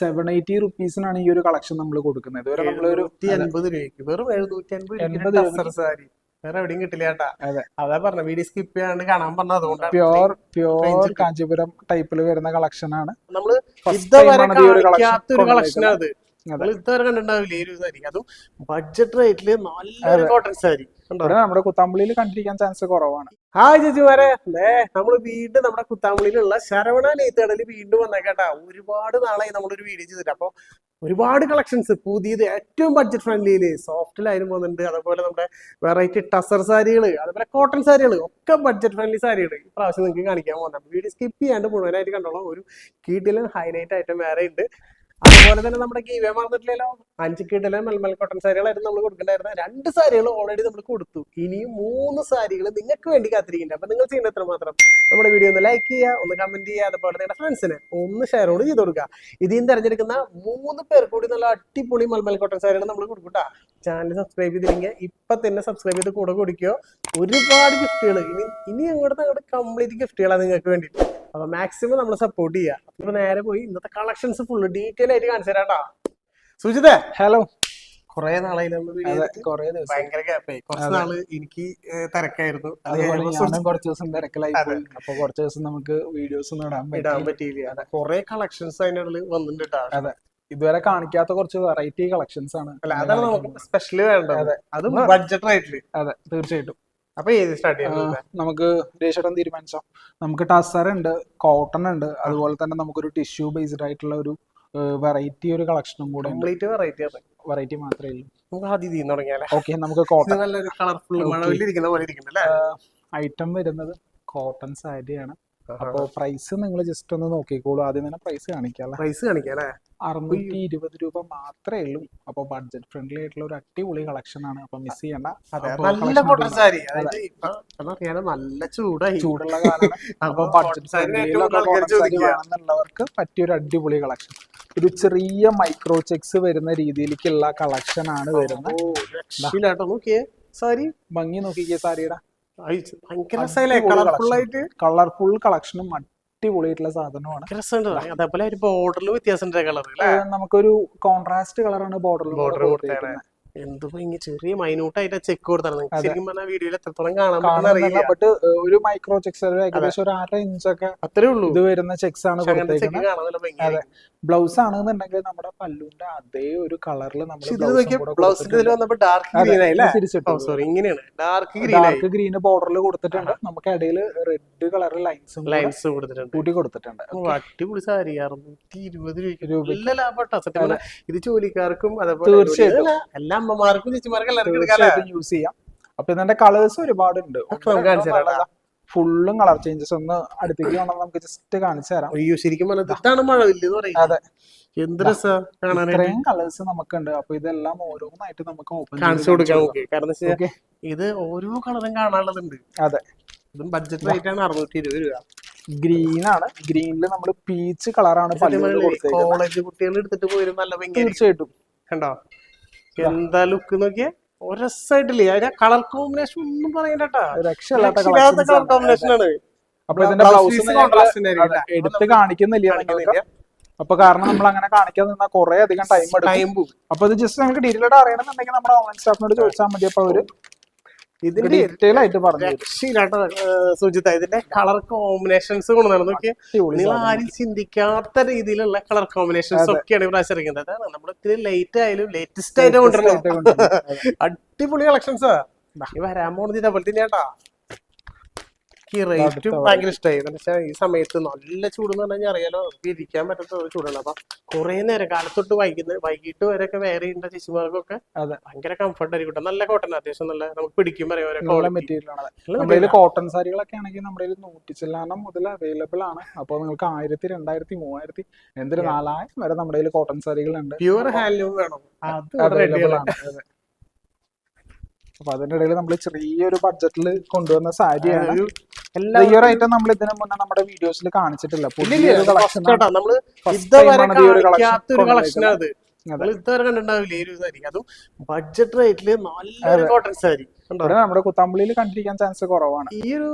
Seven eighty റുപ്പീസിനാണ് ഈ ഒരു കളക്ഷൻ നമ്മൾ കൊടുക്കുന്നത്. ഇതുവരെ നമ്മളൊരു അൻപത് രൂപയ്ക്ക്. വെറും എഴുന്നൂറ്റി എൺപത് രൂപ സാരി. വേറെ എവിടെയും കിട്ടില്ല ചേട്ടാ അതെ. പറഞ്ഞ വീഡിയോ സ്കിപ്പ് ചെയ്യാണ്ട് കാണാൻ പറഞ്ഞ അതുകൊണ്ടാണ് പ്യോർ പ്യോർ കാഞ്ചീപുരം ടൈപ്പിൽ വരുന്ന കളക്ഷൻ ആണ്. നമ്മൾ ഇതുവരെ കളക്ഷൻ അതെ. നമ്മൾ ഇതുവരെ കണ്ടിട്ടുണ്ടാവില്ല ഈ ഒരു സാരി അതും ബഡ്ജറ്റ് റേറ്റിൽ നല്ലൊരു കോട്ടൺ സാരി നമ്മുടെ കുത്താമ്പള്ളിയിൽ കണ്ടിരിക്കാൻ ചാൻസ് കുറവാണ്. ഹായ് വരെ. ദേ നമ്മൾ വീണ്ടും നമ്മുടെ കുത്താമ്പളിയിലുള്ള ശരവണ നെയ്ത്തടൽ വീണ്ടും വന്നേക്കട്ടാ ഒരുപാട് നാളായി നമ്മളൊരു വീഡിയോ ചെയ്തിട്ട്. അപ്പൊ ഒരുപാട് കളക്ഷൻസ് പുതിയത് ഏറ്റവും ബഡ്ജറ്റ് ഫ്രണ്ട്ലിയിൽ സോഫ്റ്റിലായാലും പോകുന്നുണ്ട് അതുപോലെ നമ്മുടെ വെറൈറ്റി ടസർ സാരികൾ അതുപോലെ കോട്ടൺ സാരികൾ ഒക്കെ ബഡ്ജറ്റ് ഫ്രണ്ട്ലി സാരികൾ ഈ പ്രാവശ്യം നിങ്ങൾക്ക് കാണിക്കാൻ പോകുന്നത്. വീഡിയോ സ്കിപ്പ് ചെയ്യാണ്ട് മുഴുവനായിട്ട് കണ്ടോളാം. ഒരു കീട്ടിലും ഹൈലൈറ്റ് ആയിട്ടും വേറെ ഉണ്ട് അതുപോലെ തന്നെ നമ്മുടെ ഗീവേ മറന്നിട്ടില്ലല്ലോ അഞ്ച് കീട്ടിലും മൽമൽ കോട്ടൺ സാരികളായിരുന്നു നമ്മൾ കൊടുക്കണ്ടായിരുന്നത് രണ്ട് സാരികൾ ഓൾറെഡി നമ്മൾ കൊടുത്തു. ഇനിയും മൂന്ന് സാരികൾ നിങ്ങൾക്ക് വേണ്ടി കാത്തിരിക്കുന്നുണ്ട്. അപ്പൊ നിങ്ങൾ ചെയ്യുന്ന എത്ര മാത്രം. നമ്മുടെ വീഡിയോ ഒന്ന് ലൈക്ക് ചെയ്യുക ഒന്ന് കമന്റ് ചെയ്യുക അതുപോലെ നിങ്ങളുടെ ഫ്രണ്ട്സിന് ഒന്ന് ഷെയർ കൂടി ചെയ്ത് കൊടുക്കുക. ഇതിൽ തിരഞ്ഞെടുക്കുന്ന മൂന്ന് പേർ കൂടി നല്ല അടിപൊളി മൽമൽ കോട്ടൺ സാരികൾ നമ്മൾ കൊടുക്കൂട്ടാ ചാനൽ സബ്സ്ക്രൈബ് ചെയ്തില്ലെങ്കിൽ ഇപ്പൊ തന്നെ സബ്സ്ക്രൈബ് ചെയ്ത് കൂടെ കൊടുക്കുകയോ ഒരുപാട് ഗിഫ്റ്റുകൾ ഇനി ഇനി അങ്ങോട്ട് അങ്ങോട്ട് കംപ്ലീറ്റ് ഗിഫ്റ്റുകളാണ് നിങ്ങൾക്ക് വേണ്ടി അപ്പൊ മാക്സിമം നമ്മൾ സപ്പോർട്ട് ചെയ്യുക അപ്പൊ നേരെ പോയി ഇന്നത്തെ കളക്ഷൻസ് ഫുള്ള് ഡീറ്റെയിൽ ആയിട്ട് കാണിച്ചു തരാട്ടാ സുജിതേ? ഹലോ കൊറേ നാളായി ഭയങ്കര ഗ്യാപ്പായി കുറച്ച്. നാൾ എനിക്ക് തിരക്കായിരുന്നു. കുറച്ച് ദിവസം തിരക്കിലായി അപ്പൊ കുറച്ച് ദിവസം നമുക്ക് വീഡിയോസ് ഇടാൻ ഇടാൻ പറ്റിയില്ല. കൊറേ കളക്ഷൻസ് അതിനുള്ളിൽ വന്നിട്ടുണ്ട് അതെ. ഇതുവരെ കാണിക്കാത്ത കുറച്ച് വെറൈറ്റി കളക്ഷൻസ് ആണ്. അതാണ് നമുക്ക് സ്പെഷ്യൽ വേണ്ടത്. അതെ. അതും ബഡ്ജറ്റ് റേറ്റിൽ അതെ തീർച്ചയായിട്ടും. അപ്പൊ ഏത് സ്റ്റാർട്ട് ചെയ്യാം നമുക്ക് രേഷേട്ടൻ തീരുമാനിച്ചോ. നമുക്ക് ടസർ ഉണ്ട് കോട്ടൺ ഉണ്ട് അതുപോലെ തന്നെ നമുക്കൊരു ടിഷ്യൂ ബേസ്ഡ് ആയിട്ടുള്ള ഒരു വെറൈറ്റി ഒരു കളക്ഷനും കൂടെ കംപ്ലീറ്റ് വെറൈറ്റി വെറൈറ്റി മാത്രമേ ഉള്ളൂ. നമുക്ക് ആദ്യം തുടങ്ങിയാലേ. ഓക്കെ നമുക്ക് കോട്ടൺ. നല്ലൊരു കളർഫുൾ. മണവിലിരിക്കുന്ന പോലെ ഇരിക്കുന്നുണ്ട് ഐറ്റം വരുന്നത് കോട്ടൺ സാരിയാണ്. അപ്പോൾ പ്രൈസ് നിങ്ങൾ ജസ്റ്റ് ഒന്ന് നോക്കിക്കോളൂ. ആദ്യം തന്നെ പ്രൈസ് കാണിക്കാം പ്രൈസ് കാണിക്കാം അറുന്നൂറ്റി ഇരുപത് രൂപ മാത്രമേ ഉള്ളൂ. അപ്പൊ ബഡ്ജറ്റ് ഫ്രണ്ട്ലി ആയിട്ടുള്ള ഒരു അടിപൊളി കളക്ഷൻ ആണ്. അപ്പൊ മിസ് ചെയ്യണ്ട. നല്ല കോട്ടൺ സാരി നല്ല ചൂടായി. ചൂടുള്ള കാരണം അപ്പൊ അപ്പൊ ബഡ്ജറ്റ് ഫ്രണ്ട്ലിയിലൊക്കെ സാരി പറ്റിയൊരു അടിപൊളി കളക്ഷൻ ഒരു ചെറിയ മൈക്രോ ചെക്സ് വരുന്ന രീതിയിലേക്കുള്ള കളക്ഷൻ ആണ് വരുന്നത്. സാരി ഭംഗി നോക്കിക്കേ സാരിയുടെ. കളർഫുൾ ആയിട്ട് കളർഫുൾ കളക്ഷനും അടിപൊളിയായിട്ടുള്ള സാധനമാണ് അതേപോലെ ഒരു ബോർഡറിൽ വ്യത്യാസമുണ്ട് കളർ നമുക്കൊരു കോൺട്രാസ്റ്റ് കളറാണ് ബോർഡറിൽ ബോർഡർ എന്ത് ഭംഗി. ചെറിയ മൈന്യൂട്ട് ആയിട്ട് ചെക്ക് കൊടുത്താണ് അതെ. ശരിക്കും പറഞ്ഞാൽ വീഡിയോയിൽ എത്രത്തോളം കാണാൻ പറ്റുന്ന അറിയില്ല ബട്ട് ഒരു മൈക്രോ ചെക്സ് ഏകദേശം ഒരു അര ഇഞ്ചൊക്കെ അത്രേ ഉള്ളൂ. ഇത് വരുന്ന ചെക്സ് ആണ് ഭംഗിയായിരിക്കും. ബ്ലൗസ് ആണെന്നുണ്ടെങ്കിൽ നമ്മുടെ പല്ലുവിന്റെ അതേ ഒരു കളറിൽ നമ്മൾ ബ്ലൗസിന്റെ വന്നപ്പോ ഡാർക്ക് ഗ്രീൻ ആയില്ലേ? സോറി ഇങ്ങനെയാണ്. ഡാർക്ക് ഗ്രീൻ ഡാർക്ക് ഗ്രീൻ ബോർഡറിൽ കൊടുത്തിട്ടുണ്ട്. നമുക്ക് ഇടയിൽ റെഡ് കളർ ലൈൻസും ലൈൻസ് കൊടുത്തിട്ടുണ്ട്. കൂട്ടി കൊടുത്തിട്ടുണ്ട്. അടിപൊളി സാരി. അറുന്നൂറ്റി ഇരുപത് രൂപ ലാഭട്ടോ സത്യം ഇത് ജോലിക്കാർക്കും അതേപോലെ തീർച്ചയായിട്ടും. എല്ലാ അമ്മമാർക്കും ചേച്ചിമാർക്കും എല്ലാവർക്കും യൂസ് ചെയ്യാം. അപ്പൊ ഇതിന്റെ കളേഴ്സ് ഒരുപാടുണ്ട്. ഫുള്ളും കളർ ചേഞ്ചസ് ഒന്ന് അടുത്തേക്ക് വേണം നമുക്ക് ജസ്റ്റ് കാണിച്ചു തരാം. അയ്യോ ശരിക്കും ഇതാണ് പറയുന്നത്. അതെ. എന്ത് രസാ ഇത്രയും കളേഴ്സ് നമുക്കുണ്ട്. അപ്പൊ ഇതെല്ലാം ഓരോന്നായിട്ട് നമുക്ക് ഓപ്പൺ കാണിച്ചു കൊടുക്കാം. കാരണം ഇത് ഓരോ കളറും കാണാനുള്ളതുണ്ട്. അതെ. ഇതും ബഡ്ജറ്റ് റേറ്റ് ആണ് അറുന്നൂറ്റി ഇരുപത് രൂപ. ഗ്രീൻ ആണ്. ഗ്രീനിൽ നമ്മൾ പീച്ച് കളറാണ് കോളേജ് കുട്ടികൾ എടുത്തിട്ട് പോലും നല്ല ഭംഗിയായിരിക്കും. തീർച്ചയായിട്ടും. കണ്ടോ? എന്താ ലുക്ക് നോക്കിയേ? ഒരസായിട്ടില്ലേ അതിന്റെ കളർ കോമ്പിനേഷൻ ഒന്നും പറയണ്ടട്ടാ. കളർ കോമ്പിനേഷൻ ആണ്. അപ്പൊ ഇതിന്റെ ബ്ലൗസ്? എടുത്ത് കാണിക്കുന്നില്ല. അപ്പൊ കാരണം നമ്മൾ അങ്ങനെ കാണിക്കാൻ നിന്നാൽ കുറെ അധികം ടൈം എടുക്കും. അപ്പൊ ഇത് ജസ്റ്റ് നമുക്ക് ഡീറ്റെയിൽ ആയിട്ട് അറിയണമെന്നുണ്ടെങ്കിൽ നമ്മുടെ ഓൺലൈൻ സ്റ്റാഫിനോട് ചോദിച്ചാൽ മതി. അപ്പൊ അവർ ഇതിന്റെ ഡീറ്റെയിൽ ആയിട്ട് പറഞ്ഞു തരും. രക്ഷയില്ലാട്ടോ ഇതിന്റെ കളർ കോമ്പിനേഷൻസ് കൊണ്ടുവന്നു നോക്കിയേ നിങ്ങൾ ആരും ചിന്തിക്കാത്ത രീതിയിലുള്ള കളർ കോമ്പിനേഷൻസ് ഒക്കെയാണ് പ്രാവശ്യം ഇറങ്ങുന്നത് അതാണ് നമ്മൾ ഇത്തിരി ലേറ്റ് ആയാലും ലേറ്റസ്റ്റ് ആയിട്ട് കൊണ്ടുവരണം. അടിപൊളി കളക്ഷൻസ് വരാൻ പോണത് ഇതേപോലെ തന്നെയാട്ടാ. ഈ റേറ്റും ഭയങ്കര ഇഷ്ടമായി എന്ന് വെച്ചാൽ ഈ സമയത്ത് നല്ല ചൂട് എന്ന് പറഞ്ഞാൽ അറിയാലോ നമുക്ക് ഇരിക്കാൻ പറ്റാത്ത ഒരു ചൂടാണ്. അപ്പൊ കുറെ നേരം കാലത്തൊട്ട് വൈകുന്നത് വൈകിട്ട് വരെ ഒക്കെ വേറെ ഉണ്ട് ചേച്ചിമാർക്കൊക്കെ അതെ. ഭയങ്കര കംഫർട്ട് ആയിരിക്കും നല്ല കോട്ടൺ അത്യാവശ്യം നല്ല നമുക്ക് പിടിക്കും material കോട്ടൺ സാരികളൊക്കെ ആണെങ്കിൽ നമ്മുടെ നൂറ്റി ചില്ലാനം മുതൽ അവൈലബിൾ ആണ്. അപ്പൊ നിങ്ങൾക്ക് ആയിരത്തി രണ്ടായിരത്തി മൂവായിരത്തി എന്തൊരു നാലായിരം വരെ നമ്മുടെ കയ്യിൽ കോട്ടൺ സാരികളുണ്ട്. പ്യുവർ ഹാൻഡ്ലൂം വേണം. അത് അവൈലബിൾ. ആണ്. അപ്പൊ അതിന്റെ ഇടയിൽ നമ്മൾ ചെറിയൊരു ബഡ്ജറ്റിൽ കൊണ്ടുവന്ന സാരിയാണ്. ഈ ഒരു ഐറ്റം നമ്മൾ ഇതിനു മുന്നേ നമ്മുടെ വീഡിയോസിൽ കാണിച്ചിട്ടില്ല. നമ്മൾ ഇതുവരെ time ആണ് ഒരു collection കാണിക്കാത്ത ഒരു കളക്ഷൻ അത്. അതെ. ഇതുവരെ കണ്ടിട്ടുണ്ടാവില്ല ഈ ഒരു സാരി അതും ബഡ്ജറ്റ് റേറ്റിൽ നല്ലൊരു കോട്ടൺ സാരി നമ്മുടെ കുത്താമ്പള്ളിയിൽ കണ്ടിരിക്കാൻ ചാൻസ് കുറവാണ്. ഈ ഒരു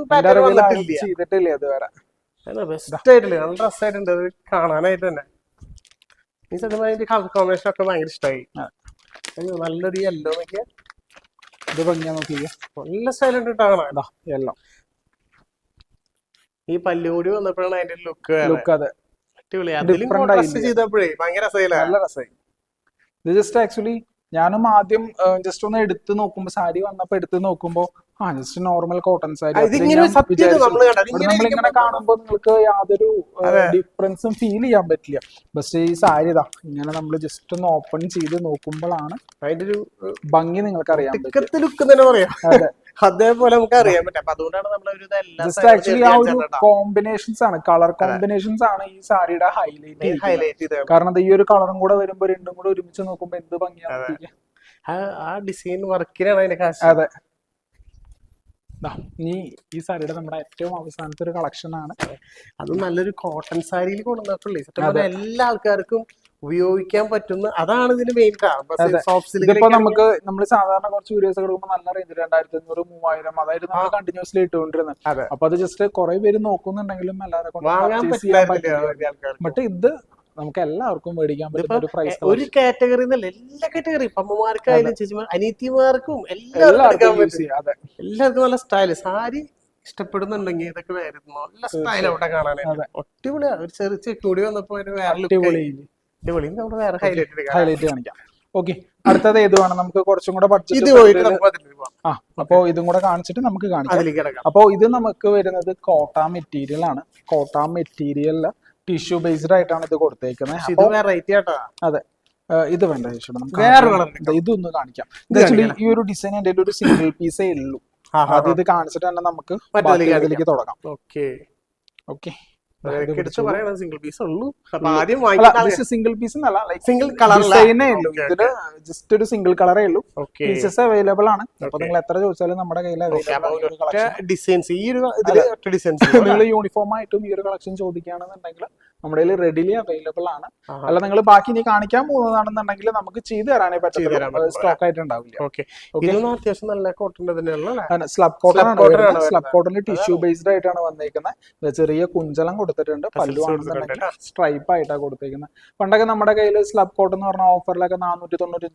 ചെയ്തിട്ടില്ല ഇതുവരെ. ബെസ്റ്റ് ആയിട്ടില്ല? നല്ല രസമായിട്ടുണ്ട് അത് കാണാനായിട്ട് തന്നെ. ഈ സത്യം പറഞ്ഞാൽ കളർ കോമ്പിനേഷൻ ഒക്കെ ഭയങ്കര ഇഷ്ടമായി നല്ലൊരു യെല്ലോ നോക്കിയ ഇത് ഭംഗിയാ നോക്കിക്കേ. നല്ല സ്റ്റൈലുണ്ട് കേട്ടോ കാണാൻ. എല്ലാം ഈ പല്ലുകൂടി വന്നപ്പോഴാണ് അതിന്റെ ലുക്ക് ലുക്ക് അതെ. അടിപൊളി. അതിലും കോൺട്രാസ്റ്റ് ചെയ്തപ്പോഴേ ഭയങ്കര രസമില്ല നല്ല രസമായി. ഇത് ജസ്റ്റ് ആക്ച്വലി ഞാനും ആദ്യം ജസ്റ്റ് ഒന്ന് എടുത്ത് നോക്കുമ്പോ സാരി വന്നപ്പോ എടുത്ത് നോക്കുമ്പോ ആ ജസ്റ്റ് നോർമൽ കോട്ടൺ സാരി നമ്മളിങ്ങനെ കാണുമ്പോ നിങ്ങൾക്ക് യാതൊരു ഡിഫറൻസും ഫീൽ ചെയ്യാൻ പറ്റില്ല. പക്ഷേ ഈ സാരി ഇതാ ഇങ്ങനെ നമ്മൾ ജസ്റ്റ് ഒന്ന് ഓപ്പൺ ചെയ്ത് നോക്കുമ്പോഴാണ് അതിന്റെ ഒരു ഭംഗി നിങ്ങൾക്ക് അറിയാം ലുക്ക് തന്നെ പറയാം. അതെ. അതേപോലെ നമുക്ക് അറിയാൻ പറ്റും. അപ്പൊ അതുകൊണ്ടാണ് നമ്മൾ ആക്ച്വലി ആ ഒരു കോമ്പിനേഷൻസ് ആണ്. കളർ കോമ്പിനേഷൻസ് ആണ് ഈ സാരിയുടെ ഹൈലൈറ്റ് ഹൈലൈറ്റ് ചെയ്തത്. കാരണം ഈ ഒരു കളറും കൂടെ വരുമ്പോ രണ്ടും കൂടെ ഒരുമിച്ച് നോക്കുമ്പോ എന്ത് ഭംഗിയാണ് ആ- ഡിസൈൻ വർക്കിനാണ് അതിന്റെ കാശ്. അതെ. ഇനി ഈ സാരിയുടെ നമ്മുടെ ഏറ്റവും അവസാനത്തെ ഒരു കളക്ഷൻ ആണ്. അത്. നല്ലൊരു കോട്ടൺ സാരിയിൽ കൊണ്ടുവന്നിട്ടുള്ളേ സത്യം പറഞ്ഞാൽ എല്ലാ ആൾക്കാർക്കും ഉപയോഗിക്കാൻ പറ്റുന്ന അതാണ് ഇതിന് മെയിൻ ഇപ്പൊ ഇതിപ്പോ നമുക്ക് നമ്മൾ സാധാരണ കുറച്ച് വീഡിയോസ് എടുക്കുമ്പോൾ നല്ല റേഞ്ച് രണ്ടായിരത്തി അഞ്ഞൂറ് മൂവായിരം അതായത് നമ്മൾ കണ്ടിന്യൂസ്ലി ഇട്ടുകൊണ്ടിരുന്നത് അപ്പൊ അത് ജസ്റ്റ് കുറെ പേര് നോക്കുന്നുണ്ടെങ്കിലും എല്ലാവരെ ബട്ട് ഇത് നമുക്ക് എല്ലാവർക്കും മേടിക്കാൻ പറ്റുന്ന ഒരു പ്രൈസ് ഒരു കാറ്റഗറി എന്നല്ല എല്ലാ കാറ്റഗറി അമ്മമാർക്കായാലും ചേച്ചിമാർ അനിയത്തിമാർക്കും എല്ലാവർക്കും എല്ലാവർക്കും നല്ല സ്റ്റൈൽ സാരി ഇഷ്ടപ്പെടുന്നുണ്ടെങ്കിൽ ഇതൊക്കെ വരുന്നു നല്ല സ്റ്റൈൽ അവിടെ കാണാനായിട്ട്. ഒട്ടിപൊളിയാണ് ഒട്ടിപൊളിയാ. ഒരു ചെറിയ കൂടി വന്നപ്പോ ഒരു വേറെ അടിപൊളി. വേറെ ഹൈലൈറ്റ് ഹൈലൈറ്റ് കാണിക്കാം. ഓക്കെ അടുത്തത് ഏത് വേണം? നമുക്ക് കുറച്ചും കൂടെ ഇത് ബഡ്ജറ്റ് പോയിട്ട് നമുക്ക് അതിലേക്ക് പോവാം. ആ അപ്പോ ഇതും കൂടെ കാണിച്ചിട്ട് നമുക്ക് കാണിക്കാം. അതിലേക്ക് കിടക്കാം. ഇത് നമുക്ക് വരുന്നത് കോട്ട മെറ്റീരിയൽ ആണ്. കോട്ട മെറ്റീരിയലിൽ ടിഷ്യൂ ബേസ്ഡ് ആയിട്ടാണ് ഇത് കൊടുത്തേക്കുന്നത്. പക്ഷെ ഇത് വെറൈറ്റി ആട്ടാ. അതെ. ഏഹ് ഇത് വേണ്ട ചേച്ചിയുടെ നമുക്ക് വേറെ ദാ ഇതൊന്ന് കാണിക്കാം. ഇത് ആക്ച്വലി ഈ ഒരു ഡിസൈൻ എന്റെ ഒരു സിംഗിൾ പീസേ ഉള്ളൂ. ആദ്യം ഇത് കാണിച്ചിട്ട് തന്നെ നമുക്ക് ബാക്കിയുള്ളതിലേക്ക് തുടങ്ങാം. ഓക്കെ ഓക്കെ എടുത്ത് സിംഗിൾ പീസ് ഉള്ളൂ. അപ്പൊ ആദ്യം സിംഗിൾ പീസ് എന്നല്ല ഉള്ളൂ ഇതിൽ ജസ്റ്റ് ഒരു സിംഗിൾ കളറേ ഉള്ളൂ പീസസ് അവൈലബിൾ ആണ്. അപ്പൊ നിങ്ങൾ എത്ര ചോദിച്ചാലും നമ്മുടെ കയ്യിൽ ഡിസൈൻസ് ഈ ഒരു ഡിസൈൻസ് നിങ്ങൾ യൂണിഫോം ആയിട്ടും ഈ ഒരു കളക്ഷൻ ചോദിക്കുകയാണെന്നുണ്ടെങ്കിൽ നമ്മുടെ കയ്യിൽ റെഡിലി അവൈലബിൾ ആണ്. അല്ല നിങ്ങൾ ബാക്കി ഇനി കാണിക്കാൻ പോകുന്നതാണെന്നുണ്ടെങ്കിൽ നമുക്ക് ചെയ്തു തരാനേ പറ്റും സ്റ്റോക്ക് ആയിട്ട് ഉണ്ടാവില്ല ഓക്കെ. ഇതൊന്നും അത്യാവശ്യം നല്ല കോട്ടൺ തന്നെയാണ് സ്ലബ് കോട്ടൺ ആണ് സ്ലബ് കോട്ടണിൽ ടിഷ്യൂ ബേസ്ഡ് ആയിട്ടാണ് വന്നേക്കുന്നത്. ചെറിയ കുഞ്ചലം കൊടുത്തിട്ടുണ്ട്. പല്ലു ആണെന്നുണ്ടെങ്കിൽ സ്ട്രൈപ്പ് ആയിട്ടാണ് കൊടുത്തേക്കുന്നത്. പണ്ടൊക്കെ നമ്മുടെ കയ്യിൽ സ്ലബ് കോട്ടൺ എന്ന് പറഞ്ഞ ഓഫറിലൊക്കെ നാനൂറ്റി തൊണ്ണൂറ്റി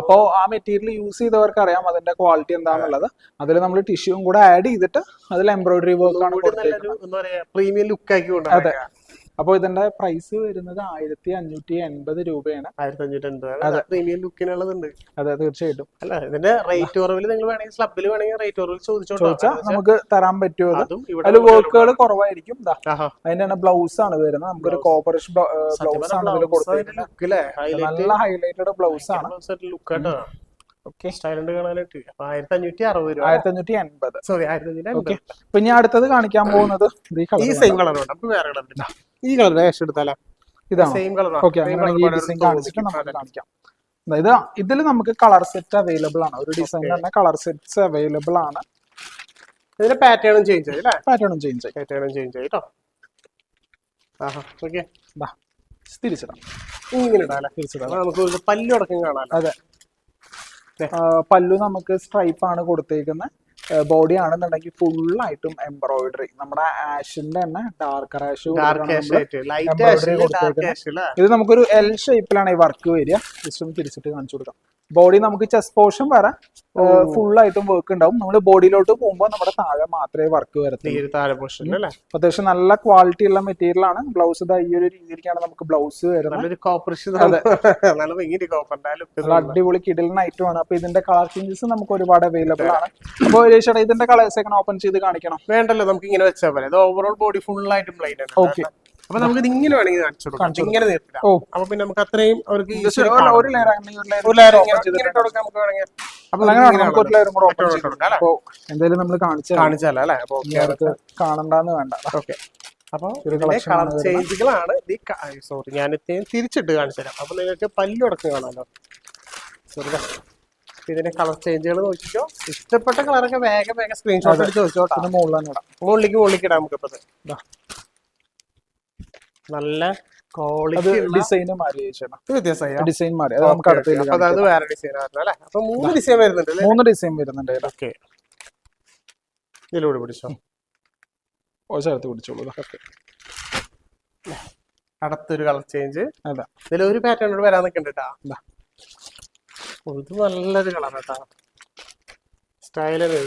അപ്പോ ആ മെറ്റീരിയൽ യൂസ് ചെയ്തവർക്ക് അറിയാം അതിന്റെ ക്വാളിറ്റി എന്താണെന്നുള്ളത് അതിൽ നമ്മൾ ടിഷ്യൂവും കൂടെ ആഡ് ചെയ്തിട്ട് അതിൽ എംബ്രോയിഡറി വർക്ക് ആണ് കൂടി കൊടുത്തേക്കുന്നത്. പ്രീമിയം ലുക്ക് ആക്കി അതെ. അപ്പോൾ ഇതിന്റെ പ്രൈസ് വരുന്നത് ആയിരത്തി അഞ്ഞൂറ്റി എൺപത് രൂപയാണ് ആയിരത്തി അഞ്ഞൂറ്റി അൻപത് പ്രീമിയം ലുക്കിനുള്ളതുണ്ട് അതെ തീർച്ചയായിട്ടും. അല്ല ഇതിന്റെ റേറ്റ് കുറവിൽ നിങ്ങൾ വേണമെങ്കിൽ ക്ലബിൽ വേണമെങ്കിൽ റേറ്റ് കുറവിൽ ചോദിച്ചോട്ടോ. നമുക്ക് തരാൻ പറ്റുമോ അത്? അതും അതിൽ വർക്കുകൾ കുറവായിരിക്കും. അതിന്റെ തന്നെ ബ്ലൗസ് ആണ് വരുന്നത്. നമുക്കൊരു കോപ്പറേഷൻ ബ്ലൗസ് ആണ് ഇതിൽ കൊടുത്തിരിക്കുന്നത്. നല്ല ഹൈലൈറ്റഡ് ബ്ലൗസ് ആണ്. Look okay. കാണാനായിട്ട്. അപ്പൊ ആയിരത്തി അഞ്ഞൂറ്റി അറുപത് രൂപ. ആയിരത്തി അഞ്ഞൂറ്റി എൺപത് സോറി ആയിരത്തി അഞ്ഞൂറ്റി ഇപ്പൊ ഇനി അടുത്തത് കാണിക്കാൻ പോകുന്നത് ഈ സെയിം കളർ ഉണ്ട് നമുക്ക് വേറെ കളർ ഈ കളർ വേഷം എടുത്താലോ? ഇതാണ്? സെയിം കളർ ഓക്കെ കാണിച്ചിട്ട് നമുക്ക് കാണിക്കാം. അതായത് ഇതിൽ നമുക്ക് കളർ സെറ്റ് അവൈലബിൾ ആണ്. ഒരു ഡിസൈൻ തന്നെ കളർ സെറ്റ്സ് അവൈലബിൾ ആണ്. ഇതിന്റെ പാറ്റേണും ചേഞ്ച് ആയി പാറ്റേണും ചേഞ്ച് ആയി. പാറ്റേണും ചേഞ്ച് ആയി കേട്ടോ ആഹാ ഓക്കെ തിരിച്ചിടാം. ഇങ്ങനെ ഇടാം തിരിച്ചിടാം. നമുക്ക് പല്ലടക്കം കാണാം അതെ. പല്ലു നമുക്ക് സ്ട്രൈപ്പ് ആണ് കൊടുത്തേക്കുന്നത് ബോഡി ആണെന്നുണ്ടെങ്കിൽ ഫുൾ ആയിട്ടും എംബ്രോയിഡറി നമ്മുടെ ആഷിന്റെ തന്നെ ഡാർക്ക് ആഷ് ആഷ് കൊടുത്തേക്കുന്നത്. ഇത് നമുക്കൊരു എൽ ഷേപ്പിലാണ് ഈ വർക്ക് വരിക. ജസ്റ്റ് ഒന്ന് തിരിച്ചിട്ട് കാണിച്ചു കൊടുക്കാം. ബോഡി നമുക്ക് ചെസ്റ്റ് പോർഷൻ വരെ. ഫുൾ ആയിട്ടും വർക്ക് ഉണ്ടാവും. നമ്മൾ ബോഡിയിലോട്ട് പോകുമ്പോൾ നമ്മുടെ താഴെ മാത്രമേ വർക്ക് വരത്തുള്ളൂ. അത്യാവശ്യം നല്ല ക്വാളിറ്റി ഉള്ള മെറ്റീരിയൽ ആണ്. ബ്ലൗസ് ഈയൊരു ഈ ഒരു രീതിയിലേക്കാണ് നമുക്ക് ബ്ലൗസ് വരുന്നത്. അടിപൊളി കിടിലൻ ഐറ്റം ആണ്. അപ്പൊ ഇതിന്റെ കളർ ചേഞ്ചസ് നമുക്ക് ഒരുപാട് അവൈലബിൾ ആണ്. അപ്പൊ ചേട്ടാ ഇതിന്റെ കളേഴ്സ് ഒക്കെ ഓപ്പൺ ചെയ്ത് കാണിക്കണം. വേണ്ടല്ലോ നമുക്ക് ഇങ്ങനെ വെച്ചാൽ പോലെ ഓവറോൾ ബോഡി ഫുൾ ആയിട്ട് പ്ലെയിൻ ആണ്. Okay. അപ്പൊ നമുക്ക് ഇത് ഇങ്ങനെ വേണമെങ്കിൽ കാണിച്ചു കൊടുക്കാം. ഇങ്ങനെ നീട്ടില്ല അപ്പൊ പിന്നെ നമുക്ക് അത്രയും അവർക്ക് ഒരു- ലെയർ. ഒരു ലെയർ നമുക്ക് വേണമെങ്കിൽ എന്തായാലും നമ്മൾ കാണിച്ചാലോ? അല്ലെ? കാണണ്ടെന്ന് വേണ്ട. ഓക്കെ. അപ്പൊ ഒരു ഇതിന്റെ collection ആണ് കളർ ചേഞ്ചുകളാണ് സോറി ഞാൻ തിരിച്ചിട്ട് കാണിച്ചു തരാം. അപ്പൊ നിങ്ങൾക്ക് പല്ലുടക്കം കാണാമല്ലോ സോറി ഇതിന്റെ കളർ ചേഞ്ചുകൾ നോക്കിക്കോ. ഇഷ്ടപ്പെട്ട കളറൊക്കെ വേഗം വേഗം സ്ക്രീൻഷോട്ട് എടുത്ത് വെച്ചോട്ടോ. മുകളിലേക്ക് മുകളിലേക്ക് ഇടാം നമുക്ക് ഇപ്പൊ ദാ. നല്ല ക്വാളിറ്റി ഡിസൈൻ മാറി. നമുക്ക് വേറെ ഡിസൈൻ അപ്പൊ മൂന്ന് ഡിസൈൻ വരുന്നുണ്ട് മൂന്ന് ഡിസൈൻ വരുന്നുണ്ട് ഇതിൽ. ഓക്കെ ഇതിലൂടെ പിടിച്ചോ? ചേർത്ത് പിടിച്ചോളൂ. അടുത്തൊരു കളർ ചേഞ്ച് അതെ. ഇതിൽ ഒരു പാറ്റേണോട് വരാൻ നിൽക്കണ്ട ഇതാ. നല്ലൊരു കളർ കേട്ടാ സ്റ്റൈലൊരു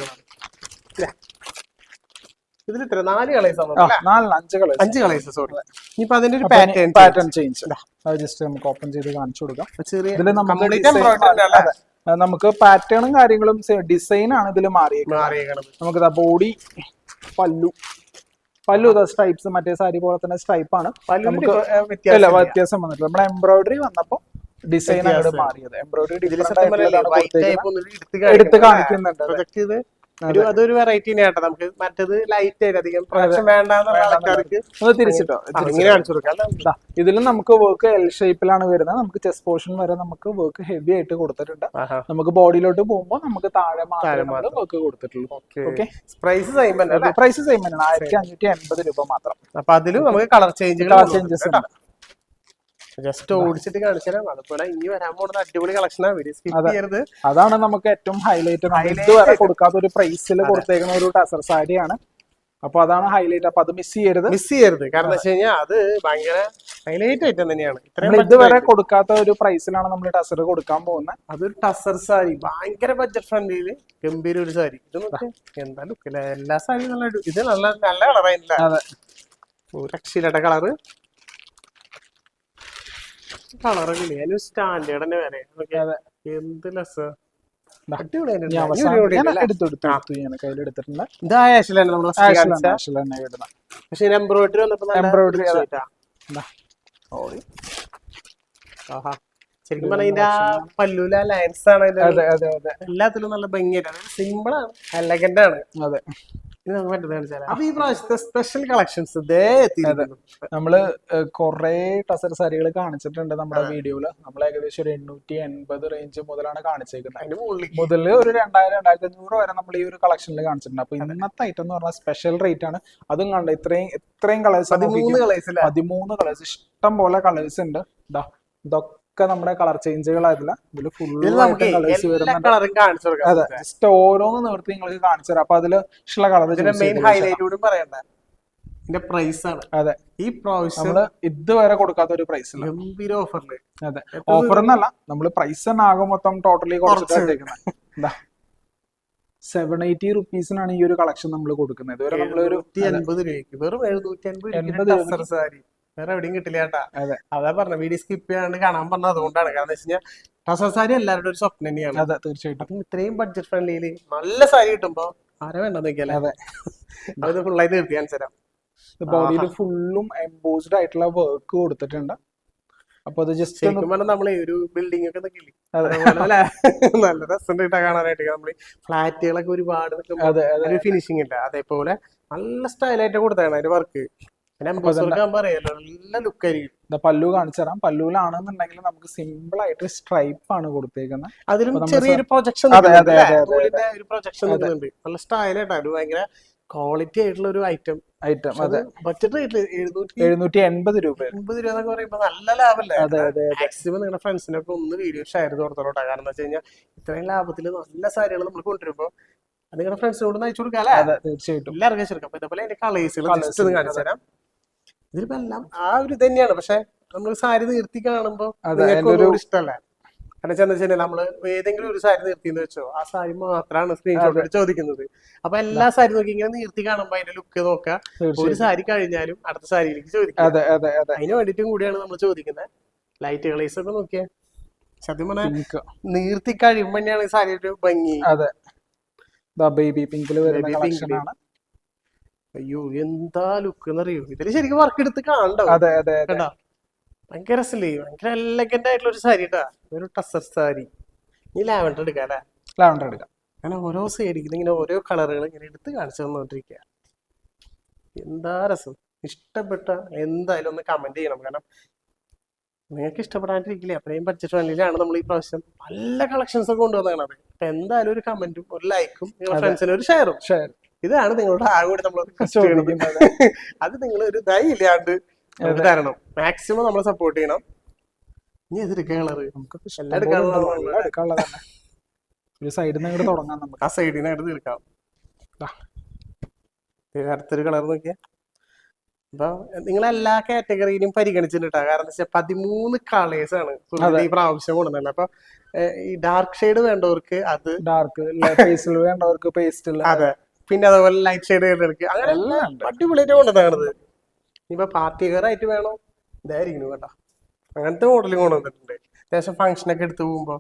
ഇതിൽ ഇത്ര നാല് കളേഴ്സ് നാല് അഞ്ച് കളേഴ്സ്. അഞ്ച് കളേഴ്സ് സോറി ഇനിയിപ്പോ അതിന്റെ ഒരു പാറ്റേൺ പാറ്റേൺ ചേഞ്ച് അത് ജസ്റ്റ് നമുക്ക് ഓപ്പൺ ചെയ്ത് കാണിച്ചു കൊടുക്കാം. ചെറിയ നമുക്ക് പാറ്റേണും കാര്യങ്ങളും ഡിസൈൻ ആണ് ഇതിൽ മാറിയേക്കുന്നത്. നമുക്ക് ബോഡി പല്ലു. പല്ലു സ്ട്രൈപ്സ് മറ്റേ സാരി പോലെ തന്നെ സ്ട്രൈപ്പ് ആണ്. നമുക്ക് വ്യത്യാസം വന്നിട്ടില്ല. നമ്മുടെ എംബ്രോയിഡറി വന്നപ്പോ ഡിസൈൻ അങ്ങോട്ട് മാറിയത്. എംബ്രോയിഡറി എടുത്ത് കാണിക്കുന്നുണ്ട്. ഒരു അതൊരു വെറൈറ്റി കേട്ടോ. നമുക്ക് മറ്റേത് ലൈറ്റ് ആയിട്ട് അധികം പ്രൊഡക്ഷൻ വേണ്ടാന്നുള്ള ആൾക്കാർക്ക് തിരിച്ചിട്ടോ? ഇങ്ങനെ കാണിച്ചു കൊടുക്കാം. ഇതിലും നമുക്ക് വർക്ക് എൽ ഷേപ്പിലാണ് വരുന്നത്. നമുക്ക് ചെസ്റ്റ് പോർഷൻ വരെ നമുക്ക് വർക്ക് ഹെവി ആയിട്ട് കൊടുത്തിട്ടുണ്ട്. നമുക്ക് ബോഡിയിലോട്ട് പോകുമ്പോൾ നമുക്ക് താഴെ മാത്രമേ വർക്ക് കൊടുത്തിട്ടുള്ളൂ. Okay price same price same ആയിരത്തി അഞ്ഞൂറ്റി എൺപത് രൂപ മാത്രം. അപ്പൊ അതിലും നമുക്ക് കളർ ചേഞ്ച് കളർ ചേഞ്ചസ് ഉണ്ട്. ജസ്റ്റ് ഓടിച്ചിട്ട് കാണിച്ചുതരാം അതുപോലെ ഇനി വരാൻ പോകുന്ന അടിപൊളി കളക്ഷനാണ് അതാണ് നമുക്ക് ഏറ്റവും ഹൈലൈറ്റ് ഇതുവരെ കൊടുക്കാത്ത ഒരു പ്രൈസിൽ കൊടുത്തേക്കുന്ന ഒരു ടസർ സാരിയാണ് അപ്പൊ അതാണ് ഹൈലൈറ്റ് അപ്പൊ അത് മിസ് ചെയ്യരുത്. മിസ് ചെയ്യരുത്. കാരണം വെച്ച് കഴിഞ്ഞാൽ അത് ഭയങ്കര ഹൈലൈറ്റ് ഐറ്റം തന്നെയാണ്. ഇത്രയും ഇതുവരെ കൊടുക്കാത്ത ഒരു പ്രൈസിലാണ് നമ്മൾ ടസർ കൊടുക്കാൻ പോകുന്നത് അതൊരു ടസർ സാരി ഭയങ്കര ബഡ്ജറ്റ് ഫ്രണ്ട്ലിയിൽ ഗംഭീര ഒരു സാരി ഇത് എന്താ ലുക്കില്ല എല്ലാ സാരിയും നല്ല ഇത് നല്ല നല്ല കളറായില്ല അതെ. ഒരു രക്ഷയില്ലാത്ത കളറ് കളറൊക്കെ ഇല്ലേ? അതിന് സ്റ്റാൻഡേർഡ് തന്നെ വരെ. എന്ത് പക്ഷെ എംബ്രോയിഡറി വന്നപ്പോ. ആഹാ. ശരിക്കും പറഞ്ഞാൽ ഇതിന്റെ ആ പല്ലൂല ലൈൻസ് ആണ് അതെ അതെ അതെ. എല്ലാത്തിലും നല്ല ഭംഗിയായിട്ട്. അതായത് സിമ്പിൾ ആണ് എലഗന്റ് ആണ്. അതെ. അപ്പൊ ഈ പ്രാവശ്യത്തെ സ്പെഷ്യൽ കളക്ഷൻസ് നമ്മൾ കൊറേ ടസർ സാരികൾ കാണിച്ചിട്ടുണ്ട് നമ്മുടെ വീഡിയോയിൽ. നമ്മൾ ഏകദേശം ഒരു എണ്ണൂറ്റി എൺപത് റേഞ്ച് മുതലാണ് കാണിച്ചേക്കുന്നത്. മുതൽ ഒരു രണ്ടായിരം രണ്ടായിരത്തി അഞ്ഞൂറ് വരെ നമ്മൾ ഈ ഒരു കളക്ഷനിൽ കാണിച്ചിട്ടുണ്ട്. അപ്പൊ ഇന്നത്തെ ഐറ്റം എന്ന് പറഞ്ഞാൽ സ്പെഷ്യൽ റേറ്റ് ആണ്. അതും കണ്ട ഇത്രയും ഇത്രയും കളേഴ്സ് പതിമൂന്ന് കളേഴ്സ് ഇഷ്ടം പോലെ കളേഴ്സ് ഉണ്ട്. ദാ ഇതൊക്കെ നമ്മുടെ കളർ ചേഞ്ചുകളായിട്ടില്ല ഇതിൽ ഫുൾ കളേഴ്സ് വരുന്നുണ്ട്. അതെ ജസ്റ്റ് ഓരോന്ന് നിവർത്തി നിങ്ങൾക്ക് കാണിച്ചു തരാം. അപ്പൊ അതിൽ ഇഷ്ടമുള്ള കളർ മെയിൻ പറയണ്ട ഇതിന്റെ പ്രൈസ് ആണ്. അതെ. ഈ പ്രാവശ്യം നമ്മൾ ഇതുവരെ കൊടുക്കാത്ത ഒരു പ്രൈസ് ഗംഭീര ഓഫറിൽ അതെ. ഓഫർ എന്നല്ല നമ്മൾ പ്രൈസ് തന്നെ ആകും മൊത്തം ടോട്ടലി കുറച്ചിട്ടേക്കുന്നത് സെവൻ എയ്റ്റി റുപ്പീസിനാണ് ഈ ഒരു കളക്ഷൻ നമ്മൾ കൊടുക്കുന്നത്. ഇതുവരെ നമ്മളൊരു എൺപത് രൂപയ്ക്ക്. വെറും എഴുന്നൂറ്റി എൺപത് രൂപ വേറെ എവിടെയും കിട്ടില്ല ചേട്ടാ. അതെ. പറഞ്ഞ വീഡിയോ സ്കിപ്പ് ചെയ്യാണ്ട് കാണാൻ പറഞ്ഞത് അതുകൊണ്ടാണ്. കാരണം വെച്ച് കഴിഞ്ഞാൽ ടസർ സാരി എല്ലാവരുടെ ഒരു സ്വപ്നം തന്നെയാണ്. അതെ തീർച്ചയായിട്ടും. അപ്പം ഇത്രയും ബഡ്ജറ്റ് ഫ്രണ്ട്ലിയിൽ നല്ല സാരി കിട്ടുമ്പോ ആരാ വേണ്ടെന്ന് നോക്കിയാലേ അതെ. അത് ഫുള്ളായി തീർത്തി കാണിച്ചു തരാം. ബോഡിയിൽ ഫുള്ളും എംബോസ്ഡ് ആയിട്ടുള്ള വർക്ക് കൊടുത്തിട്ടുണ്ട്. അപ്പൊ അത് ജസ്റ്റ് നമ്മളെ ഒരു ബിൽഡിംഗ് ഒക്കെ. നല്ല രസം കാണാനായിട്ട്. നമ്മൾ ഫ്ലാറ്റുകളൊക്കെ ഒരുപാട് ഫിനിഷിംഗ് ഇല്ല. അതേപോലെ നല്ല സ്റ്റൈലായിട്ട് കൊടുത്താണ് അതിന്റെ വർക്ക് പല്ലു കാണിച്ചു തരാം. പല്ലുവിലാണെന്നുണ്ടെങ്കിൽ നമുക്ക് സിമ്പിൾ ആയിട്ട് സ്ട്രൈപ്പ് ആണ് കൊടുത്തേക്കുന്നത്. അതിലും ചെറിയൊരു പ്രൊജക്ഷൻ ഒരു പ്രൊജക്ഷൻ നല്ല സ്റ്റൈലായിട്ടാ ഒരു ഭയങ്കര ക്വാളിറ്റി ആയിട്ടുള്ള ഒരു ഐറ്റം ഐറ്റം അതെ ബഡ്ജറ്റ് എഴുന്നൂറ്റി എൺപത് രൂപ. എൺപത് രൂപ എന്നൊക്കെ പറയുമ്പോ നല്ല ലാഭല്ലേ അതെ അതെ മാക്സിമം നിങ്ങളുടെ ഫ്രണ്ട്സിനൊക്കെ ഒന്ന് വീഡിയോ ഷെയർ കൊടുത്തോട്ടെ കാരണം എന്താ വെച്ച് കഴിഞ്ഞാൽ ഇത്രയും ലാഭത്തിൽ നല്ല സാരികൾ നമ്മൾ കൊണ്ടുവരുമ്പോ അത് നിങ്ങളുടെ ഫ്രണ്ട്സിനോട് അയച്ചു കൊടുക്കാം അല്ലേ? തീർച്ചയായിട്ടും. എല്ലാവർക്കും കൊടുക്കാം. അപ്പൊ ഇതേപോലെ അതിന്റെ കളേഴ്സുകൾ ജസ്റ്റ് ഒന്ന് കാണിച്ചു തരാം. ഇതിലിപ്പോ എല്ലാം ആ ഒരു തന്നെയാണ് പക്ഷെ നമ്മൾ സാരി നിർത്തി കാണുമ്പോ ഇഷ്ടമല്ല കാരണം വെച്ചാൽ വെച്ചാൽ നമ്മൾ ഏതെങ്കിലും ഒരു സാരി നിർത്തിയെന്ന് വെച്ചോ ആ സാരി മാത്രമാണ് സ്ക്രീൻഷോട്ട് ചോദിക്കുന്നത്. അപ്പൊ എല്ലാ സാരി നോക്കി ഇങ്ങനെ നിർത്തി കാണുമ്പോ അതിന്റെ ലുക്ക് നോക്കുക. ഒരു സാരി കഴിഞ്ഞാലും അടുത്ത സാരിയിലേക്ക് ചോദിക്കുക. അതെ അതെ അതെ. അതിന് വേണ്ടിയിട്ടും കൂടിയാണ് നമ്മൾ ചോദിക്കുന്നത് ലൈറ്റ് കളേഴ്സ് ഒക്കെ നോക്കിയേ. സത്യം പറഞ്ഞാൽ നീർത്തി കഴിയുമ്പോ തന്നെയാണ് ഈ സാരി ഒരു ഭംഗി. അതെ. ബേബി പിങ്കിൽ വരുന്ന Baby pink കളക്ഷൻ ൽ. ആണ് അയ്യോ എന്താ ലുക്ക് എന്നറിയോ? ഇതിൽ ശരിക്കും വർക്ക് എടുത്ത് കാണണ്ടോ? അതെ അതെ അതെ. കേട്ടാ ഭയങ്കര രസല്ലേ ഭയങ്കര എലഗന്റ് ആയിട്ടുള്ള ഒരു സാരി കേട്ടാ ഒരു ടസർ സാരി നീ ലാവൻഡർ എടുക്കാം അല്ലേ? ലാവണ്ടർ എടുക്കാം. അങ്ങനെ ഓരോ സൈഡിൽ ഇങ്ങനെ ഓരോ കളറുകൾ ഇങ്ങനെ എടുത്ത് കാണിച്ചു തന്നോണ്ടിരിക്കുക എന്താ രസം? ഇഷ്ടപ്പെട്ട എന്തായാലും ഒന്ന് കമന്റ് ചെയ്യണം. കാരണം നിങ്ങൾക്ക് ഇഷ്ടപ്പെടാണ്ടിരിക്കില്ലേ? അത്രയും ബഡ്ജറ്റ് ഫ്രണ്ട്ലിയിലാണ് നമ്മൾ ഈ പ്രാവശ്യം നല്ല കളക്ഷൻസ് ഒക്കെ കൊണ്ടുവന്നാണ് അപ്പൊ എന്തായാലും ഒരു കമന്റും ഒരു ലൈക്കും നിങ്ങളുടെ ഫ്രണ്ട്സിന് ഒരു ഷെയറും ഷെയർ ഇതാണ് നിങ്ങളുടെ ആ കൂടി നമ്മൾ അത് നിങ്ങൾ ഒരു ദയ ഇല്ലാണ്ട് തരണം. മാക്സിമം നമ്മളെ സപ്പോർട്ട് ചെയ്യണം. ഇനി എതിർക്ക കളറ് നമുക്ക് ഒരു സൈഡിൽ നിന്ന് തുടങ്ങാം നമുക്ക്. ആ സൈഡിനായിട്ട് തീർക്കാം. ദാ. ഇത് അടുത്തൊരു കളർ നോക്കിയാ. അപ്പൊ നിങ്ങൾ എല്ലാ കാറ്റഗറിയിലും പരിഗണിച്ചിട്ടുണ്ട് കാരണം വെച്ചാൽ പതിമൂന്ന് കളേഴ്സ് ആണ് ഈ പ്രാവശ്യം കൊണ്ടുവന്നത്. അപ്പൊ ഈ ഡാർക്ക് ഷെയ്ഡ് വേണ്ടവർക്ക് അത് ഡാർക്ക് വേണ്ടവർക്ക് പേസ്റ്റിൽ അതെ. പിന്നെ അതുപോലെ ലൈറ്റ് ഷെയ്ഡ് വേണ്ടവർക്ക് അങ്ങനെ എല്ലാം അടിപൊളിയായിട്ട് കൊണ്ടുവന്നത് ഇനിയിപ്പോ പാർട്ടി ആയിട്ട് വേണോ. ഇതായിരിക്കുന്നു കേട്ടോ. അങ്ങനത്തെ മോഡലും കൊണ്ടുവന്നിട്ടുണ്ട്. അത്യാവശ്യം ഫംഗ്ഷൻ ഒക്കെ എടുത്തു പോകുമ്പോ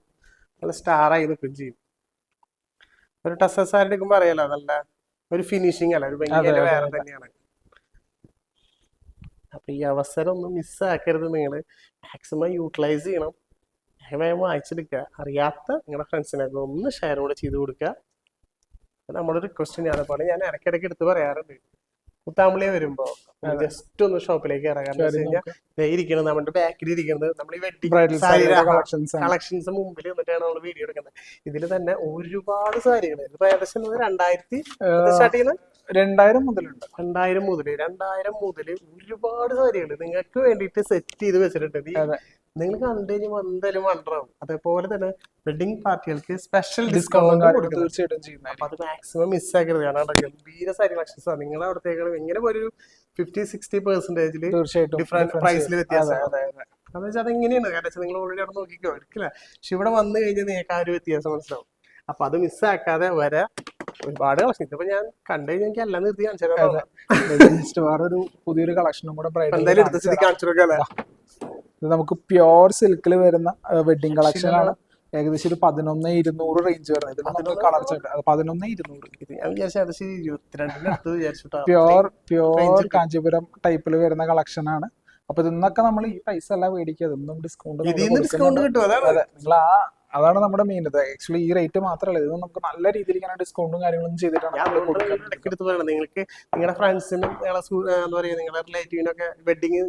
നല്ല സ്റ്റാർ ആയി നിൽക്കുകയും ചെയ്യും. ഒരു ടസസ് സാരി എടുക്കുമ്പോ അറിയാലോ നല്ല ഒരു ഫിനിഷിങ് അല്ല? ഒരു ഭയങ്കര വേറെ തന്നെയാണ്. അപ്പൊ ഈ അവസരം ഒന്നും മിസ്സാക്കരുത് നിങ്ങൾ മാക്സിമം യൂട്ടിലൈസ് ചെയ്യണം. വേഗം വായിച്ചെടുക്കുക. അറിയാത്ത നിങ്ങളുടെ ഫ്രണ്ട്സിനൊക്കെ ഒന്ന് ഷെയർ കൂടെ ചെയ്ത് കൊടുക്കുക. നമ്മുടെ ക്വസ്റ്റ്യൻ തന്നെയാണ് പോലെ ഞാൻ ഇടയ്ക്കിടയ്ക്ക് എടുത്ത് പറയാറുണ്ട്. കുത്താമ്പളിയെ വരുമ്പോ ജസ്റ്റ് ഒന്ന് ഷോപ്പിലേക്ക് ഇറങ്ങാൻ ഇരിക്കണത് നമ്മുടെ ബാക്കിൽ ഇരിക്കുന്നത് നമ്മൾ ഈ വെഡ്ഡിംഗ് കളക്ഷൻസ് കളക്ഷൻസ് മുമ്പിൽ നിന്നിട്ടാണ് നമ്മൾ വീഡിയോ എടുക്കുന്നത്. ഇതിൽ തന്നെ ഒരുപാട് സാരികൾ ഇതിപ്പോ ഏകദേശം രണ്ടായിരത്തി സ്റ്റാർട്ട് ചെയ്യുന്നത് രണ്ടായിരം മുതലുണ്ട്. രണ്ടായിരം മുതൽ രണ്ടായിരം മുതൽ ഒരുപാട് സാരികൾ നിങ്ങൾക്ക് വേണ്ടിയിട്ട് സെറ്റ് ചെയ്ത് വെച്ചിട്ടുണ്ട്. നിങ്ങൾ കണ്ടു കഴിഞ്ഞാൽ എന്തായാലും വണ്ടറാവും അതേപോലെ തന്നെ വെഡിങ് പാർട്ടികൾക്ക് സ്പെഷ്യൽ ഡിസ്കൗണ്ട് തീർച്ചയായിട്ടും അപ്പൊ അത് മാക്സിമം മിസ്സാക്കരുത് കാരണം അവിടെ ഗംഭീര സാരി കളക്ഷൻസ് ആണ് നിങ്ങളുടെ അവിടത്തേക്കാളും എങ്ങനെ ഒരു ഫിഫ്റ്റി സിക്സ്റ്റി പെർസെന്റേജിൽ തീർച്ചയായിട്ടും. ഡിഫറെന്റ് പ്രൈസിൽ വ്യത്യാസം. അതെ കാരണം വെച്ചാൽ അതെങ്ങനെയാണ്? കാരണം നിങ്ങൾ ഓൾറെഡി അവിടെ നോക്കിക്കോ. എടുക്കില്ല. പക്ഷെ ഇവിടെ വന്നു കഴിഞ്ഞാൽ നിങ്ങൾക്ക് ആ ഒരു വ്യത്യാസം മനസ്സിലാവും. അപ്പൊ അത് മിസ്സാക്കാതെ വരെ. ഒരുപാട് കളക്ഷൻ ഇതിപ്പോ ഞാൻ കണ്ടു കഴിഞ്ഞാൽ എനിക്ക് എല്ലാം നിർത്തി കാണിച്ചു വേറൊരു പുതിയൊരു കളക്ഷനും കൂടെ എന്തായാലും എടുത്ത് കാണിച്ചു കൊടുക്കാം ഇത് നമുക്ക് പ്യോർ സിൽക്കിൽ വരുന്ന വെഡിങ് കളക്ഷൻ ആണ്. ഏകദേശം ഒരു പതിനൊന്ന് ഇരുന്നൂറ് റേഞ്ച് വരുന്നത് ഇതിൽ കളർ ചാർട്ട് പതിനൊന്ന് ഇരുന്നൂറ് പ്യോർ പ്യോർ കാഞ്ചീപുരം ടൈപ്പിൽ വരുന്ന കളക്ഷൻ ആണ്. അപ്പൊ ഇന്നൊക്കെ നമ്മൾ ഈ പൈസ അല്ല മേടിക്കുക. ഇതൊന്നും ഡിസ്കൗണ്ട് ഡിസ്കൗണ്ട് കിട്ടും. നിങ്ങൾ ആ അതാണ് നമ്മുടെ മെയിൻ ഇത് ആക്ച്വലി ഈ റേറ്റ് മാത്രമല്ല ഇത് നമുക്ക് നല്ല രീതിയിൽ ഇങ്ങനെ ഡിസ്കൗണ്ടും കാര്യങ്ങളും ചെയ്തിട്ടാണ് നിങ്ങൾക്ക് നിങ്ങളുടെ ഫ്രണ്ട്സിനും എന്താ പറയുക നിങ്ങളുടെ റിലേറ്റീവിനൊക്കെ വെഡിങ്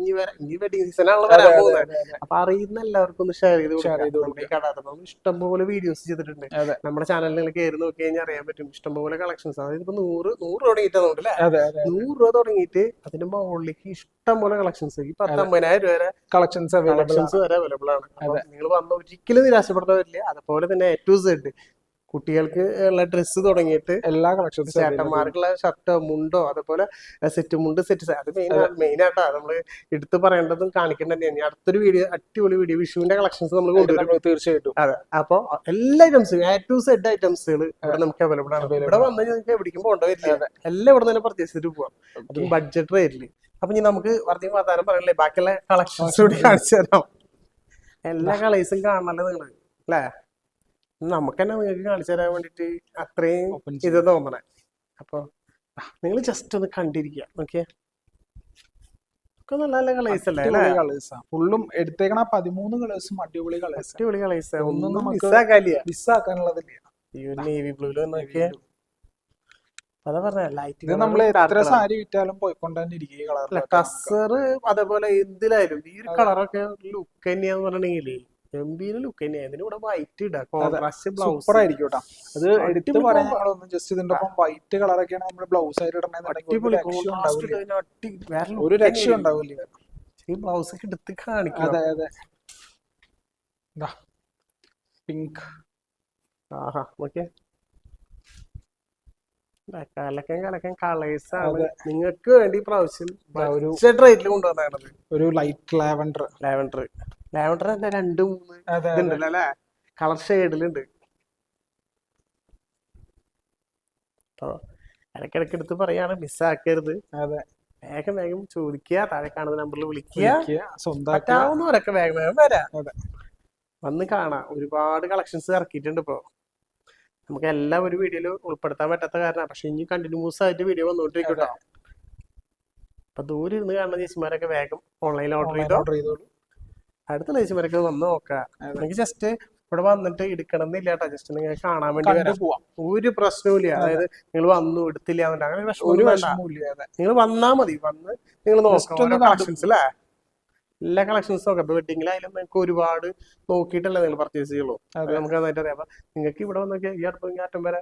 ഇനി വെഡിങ് വരാൻ പോകുന്നത്. അപ്പൊ അറിയുന്ന എല്ലാവർക്കും ഒന്ന് ഷെയർ ചെയ്ത് ഷെയർ ചെയ്ത് കടാത്ത ഇഷ്ടംപോലെ വീഡിയോസ് ചെയ്തിട്ടുണ്ട്. നമ്മുടെ ചാനലിൽ നിങ്ങൾ കയറി നോക്കി കഴിഞ്ഞാൽ അറിയാൻ പറ്റും. ഇഷ്ടംപോലെ കളക്ഷൻസ് അതായത് ഇപ്പൊ നൂറ് നൂറ് തുടങ്ങിയിട്ട് അല്ലേ? നൂറ് രൂപ തുടങ്ങിയിട്ട് അതിന്റെ മുകളിലേക്ക് ഇഷ്ടംപോലെ കളക്ഷൻസ് ഈ പത്തൊമ്പതിനായിരം രൂപ വരെ കളക്ഷൻസ് കളക്ഷൻസ് വരെ അവൈലബിൾ ആണ്. നിങ്ങൾ വന്ന ഒരിക്കലും നിരാശപ്പെടുന്നവരില്ല അതുപോലെ തന്നെ എ ടു സെഡ് കുട്ടികൾക്ക് ഉള്ള ഡ്രസ്സ് തുടങ്ങിയിട്ട് എല്ലാ കളക്ഷൻസും ചേട്ടന്മാർക്കുള്ള ഷർട്ടോ മുണ്ടോ അതുപോലെ സെറ്റ് മുണ്ട് സെറ്റ് അത് മെയിൻ മെയിൻ ആയിട്ടാ നമ്മൾ എടുത്ത് പറയേണ്ടതും കാണിക്കേണ്ടത് തന്നെയാണ്. അടുത്തൊരു വീഡിയോ അടിപൊളി വീഡിയോ വിഷുവിന്റെ കളക്ഷൻസ് നമ്മൾ കൊണ്ടുവരും. തീർച്ചയായിട്ടും. അതെ. അപ്പൊ എല്ലാ ഐറ്റംസും എ ടു സെഡ് ഐറ്റംസുകൾ ഇവിടെ നമുക്ക് അവൈലബിൾ ആണ്. ഇവിടെ വന്നു നിങ്ങൾക്ക് എവിടേക്കും പോകേണ്ട വരില്ല. എല്ലാം ഇവിടെ തന്നെ പർച്ചേസ് ചെയ്തിട്ട് പോവാം. അതും. ബഡ്ജറ്റ് റേറ്റിൽ അപ്പൊ ഇനി നമുക്ക് വർദ്ധിക്കും വർത്താനം പറയണല്ലേ ബാക്കിയുള്ള കളക്ഷൻസ് കൂടി കാണിച്ചു തരാം. എല്ലാ കളേഴ്സും കാണണല്ലോ നിങ്ങൾ? അല്ലേ നമുക്ക് തന്നെ നിങ്ങൾക്ക് കാണിച്ചു തരാൻ വേണ്ടിട്ട് അത്രയും ഇത് തോന്നണേ. അപ്പൊ നിങ്ങൾ ജസ്റ്റ് ഒന്ന് കണ്ടിരിക്കുക നോക്കിയേ. നല്ല നല്ല കളേഴ്സ് അല്ലേ കളേഴ്സാ ഫുള്ളും എടുത്തേക്കണ പതിമൂന്ന് കളേഴ്സും അടിപൊളി കളേഴ്സ് അടിപൊളി കളേഴ്സ് ഒന്നും നമുക്ക് മിസ്സാക്കാനുള്ളതില്ല ഈ ഒരു നേവി ബ്ലൂൽ നോക്കിയേ. അതാ പറഞ്ഞ ലൈറ്റ് ഇത് നമ്മൾ എത്ര സാരി വിറ്റാലും കളർ ടസർ അതേപോലെ എന്തിലായാലും ഈ ഒരു കളറൊക്കെ ലുക്ക് തന്നെയാന്ന് പറഞ്ഞിട്ടുണ്ടെങ്കിലേ ഗംഭീര ലുക്ക് ഇവിടെ വൈറ്റ് ഇടാം. കോൺട്രാസ്റ്റ് ബ്ലൗസ് സൂപ്പർ ആയിരിക്കും കേട്ടോ. അത് എടുത്ത് അടിപൊളി പറയാൻ combo. ജസ്റ്റ് ഇതിന്റെ ഒപ്പം വൈറ്റ് കളറൊക്കെയാണ് നമ്മൾ ബ്ലൗസ് ആയിട്ട് ഇടണമെന്നുണ്ടെങ്കിൽ ഒരു ഉണ്ടാവില്ല. ഈ ബ്ലൗസ് ഒക്കെ എടുത്ത് കാണിക്കണം. അതെ അതെ. പിങ്ക് ആഹാ ഓക്കെ കലക്കൻ കലക്കൻ കളേഴ്സ് ആണ്. നിങ്ങൾക്ക് വേണ്ടി പ്രാവശ്യം ഒരു ലൈറ്റ് ലാവൻഡർ. ലാവൻഡർ. ലാവൻഡർ തന്നെ രണ്ട് മൂന്ന് ഇതുണ്ടല്ലോ അല്ലേ? കളർ ഷെയ്ഡിലുണ്ട് അപ്പോ ഇടയ്ക്കിടയ്ക്ക് എടുത്ത് പറയാണ് മിസ്സാക്കരുത്. അതെ. വേഗം വേഗം ചോദിക്കുക താഴെ കാണുന്ന നമ്പറിൽ വിളിക്കുക. പറ്റാവുന്നവരൊക്കെ വേഗം വേഗം വരാം. വന്ന് കാണാം. ഒരുപാട് കളക്ഷൻസ് ഇറക്കിയിട്ടുണ്ട് ഇപ്പോ. നമുക്ക് എല്ലാം ഒരു വീഡിയോയിൽ ഉൾപ്പെടുത്താൻ പറ്റാത്ത കാരണം പക്ഷെ ഇനി കണ്ടിന്യൂസ് ആയിട്ട് വീഡിയോ വന്നുകൊണ്ടിരിക്കട്ടോ അപ്പൊ ദൂരെ ഇരുന്ന് കാണുന്ന ചേച്ചിമാരൊക്കെ വേഗം ഓൺലൈനിൽ ഓർഡർ ചെയ്തോ? ഓർഡർ ചെയ്തോളൂ. അടുത്ത ചേച്ചിമാരൊക്കെ വന്ന് നോക്കാം. എനിക്ക് നിങ്ങൾക്ക് ജസ്റ്റ് ഇവിടെ വന്നിട്ട് എടുക്കണം എന്നില്ല കേട്ടോ ജസ്റ്റ് നിങ്ങൾ കാണാൻ വേണ്ടി പോവാം. ഒരു പ്രശ്നവും അതായത് നിങ്ങൾ വന്നു എടുത്തില്ല അങ്ങനെ ഒരു ഇല്ല നിങ്ങൾ വന്നാ മതി. വന്ന് നിങ്ങൾ നോക്കണം. കളക്ഷൻസ് അല്ലേ എല്ലാ കളക്ഷൻസും നോക്കാം. ഇപ്പൊ വെഡിങ്ങിലായാലും നിങ്ങൾക്ക് ഒരുപാട് നോക്കിയിട്ടല്ലേ നിങ്ങൾ പർച്ചേസ് ചെയ്യുള്ളൂ. നമുക്ക് അതായിട്ട് അറിയാം. അപ്പൊ നിങ്ങൾക്ക് ഇവിടെ വന്നൊക്കെ ഈ അടുത്ത ഞാറ്റം വരെ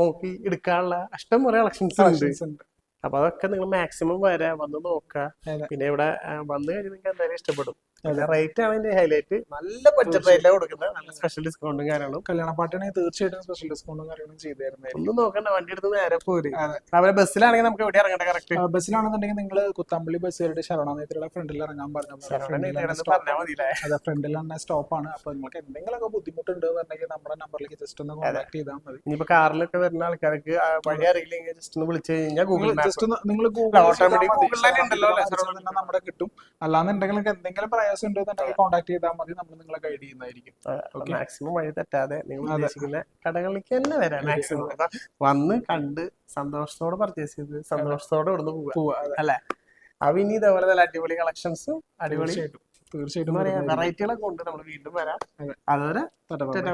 നോക്കി എടുക്കാനുള്ള അഷ്ടം കുറെ കളക്ഷൻസ് ഉണ്ട്. അപ്പൊ അതൊക്കെ നിങ്ങൾ മാക്സിമം വരെ വന്ന് നോക്കുക. പിന്നെ ഇവിടെ വന്നു കഴിഞ്ഞാൽ നിങ്ങൾക്ക് എന്തായാലും ഇഷ്ടപ്പെടും. റേറ്റ് ആണ് ഇതിന്റെ ഹൈലൈറ്റ് നല്ല ബഡ്ജറ്റ് റേറ്റിലാണ് കൊടുക്കുന്നത്. നല്ല സ്പെഷ്യൽ ഡിസ്കൗണ്ടും കാര്യങ്ങളും. കല്യാണ പാർട്ടിയാണെങ്കിൽ തീർച്ചയായിട്ടും സ്പെഷ്യൽ ഡിസ്കൗണ്ടും കാര്യങ്ങളും ചെയ്തായിരുന്നു. ഒന്നും നോക്കണ്ട വണ്ടി എടുത്ത് നേരെ പോര്. അവരെ ബസ്സിലാണെങ്കിൽ നമുക്ക് എവിടെ ഇറങ്ങണ്ട കറക്റ്റ് ബസ്സിലാണെന്നുണ്ടെങ്കിൽ നിങ്ങൾ കുത്തമ്പള്ളി ബസ് കയറിയിട്ട് ശരണാനേത്രിയുടെ ഫ്രണ്ടിൽ ഇറങ്ങാൻ പറഞ്ഞു അതെ ഫ്രണ്ടിൽ തന്നെ സ്റ്റോപ്പാണ് അപ്പൊ നിങ്ങൾക്ക് എന്തെങ്കിലുമൊക്കെ ബുദ്ധിമുട്ടുണ്ട് എന്നുണ്ടെങ്കിൽ നമ്മുടെ നമ്പറിലേക്ക് ജസ്റ്റ് ഒന്ന് കോൺടാക്ട് ചെയ്താൽ മതി. ഇനിയിപ്പോ കാറിലൊക്കെ വരുന്ന ആൾക്കാർക്ക് വഴി അറിയില്ലെങ്കിൽ ജസ്റ്റ് ഒന്ന് വിളിച്ചു കഴിഞ്ഞാൽ ഗൂഗിൾ ജസ്റ്റ് നിങ്ങൾ ഗൂഗിൾ Google തന്നെ ഉണ്ടല്ലോ? നമ്മുടെ കിട്ടും. അല്ലാന്നുണ്ടെങ്കിൽ എന്തെങ്കിലും എന്തെങ്കിലും പ്രയാസം ഉണ്ടെന്നുണ്ടെങ്കിൽ കോൺടാക്ട് ചെയ്താൽ മതി. നമ്മൾ നിങ്ങളെ ഗൈഡ് ചെയ്യുന്നതായിരിക്കും. മാക്സിമം വഴി തെറ്റാതെ നിങ്ങൾ ഉദ്ദേശിക്കുന്ന കടകളിലേക്ക് തന്നെ വരാം. മാക്സിമം വന്ന് കണ്ട് സന്തോഷത്തോടെ പർച്ചേസ് ചെയ്ത് സന്തോഷത്തോടെ ഇവിടുന്ന് പോവുക. പോവാ അല്ലെ? അപ്പൊ ഇനി ഇതേപോലെ നല്ല അടിപൊളി കളക്ഷൻസും അടിപൊളി തീർച്ചയായിട്ടും. വെറൈറ്റികളൊക്കെ ഉണ്ട്. നമ്മൾ വീണ്ടും വരാം. അതെ. അതുവരെ.